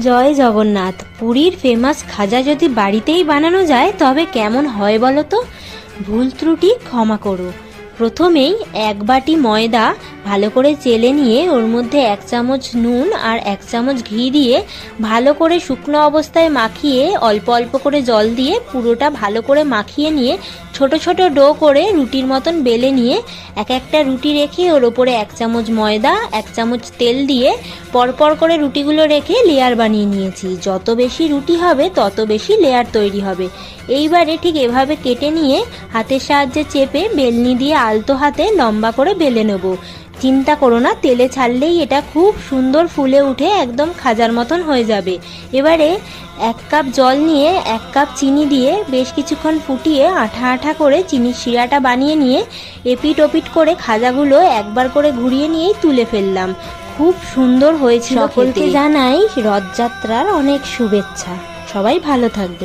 জয় জগন্নাথ, পুরীর ফেমাস খাজা যদি বাড়িতেই বানানো যায়, তবে কেমন হয় বলো তো? ভুল ত্রুটি ক্ষমা করো। প্রথমেই এক বাটি ময়দা ভালো করে চেলে নিয়ে ওর মধ্যে এক চামচ নুন আর এক চামচ ঘি দিয়ে ভালো করে শুকনো অবস্থায় মাখিয়ে অল্প অল্প করে জল দিয়ে পুরোটা ভালো করে মাখিয়ে নিয়ে ছোট ছোট ডো করে রুটির মতন বেলে নিয়ে এক একটা রুটি রেখে ওর ওপরে এক চামচ ময়দা, এক চামচ তেল দিয়ে পরপর করে রুটিগুলো রেখে লেয়ার বানিয়ে নিয়েছি। যত বেশি রুটি হবে, তত বেশি লেয়ার তৈরি হবে। এইবারে ঠিক এভাবে কেটে নিয়ে হাতের সাহায্যে চেপে বেলনি দিয়ে আলতো হাতে লম্বা করে বেলে নেব। চিন্তা করো না তেলে ছাড়লেই এটা খুব সুন্দর ফুলে উঠে একদম খাজার মতন হয়ে যাবে। এবারে এক কাপ জল নিয়ে এক কাপ চিনি দিয়ে বেশ কিছুক্ষণ ফুটিয়ে আঠা আঠা করে চিনির শিরাটা বানিয়ে নিয়ে এপিট ওপিট করে খাজাগুলো একবার করে ঘুরিয়ে নিয়েই তুলে ফেললাম। খুব সুন্দর হয়েছিল সকলকে জানাই রথযাত্রার অনেক শুভেচ্ছা। সবাই ভালো থাকবেন।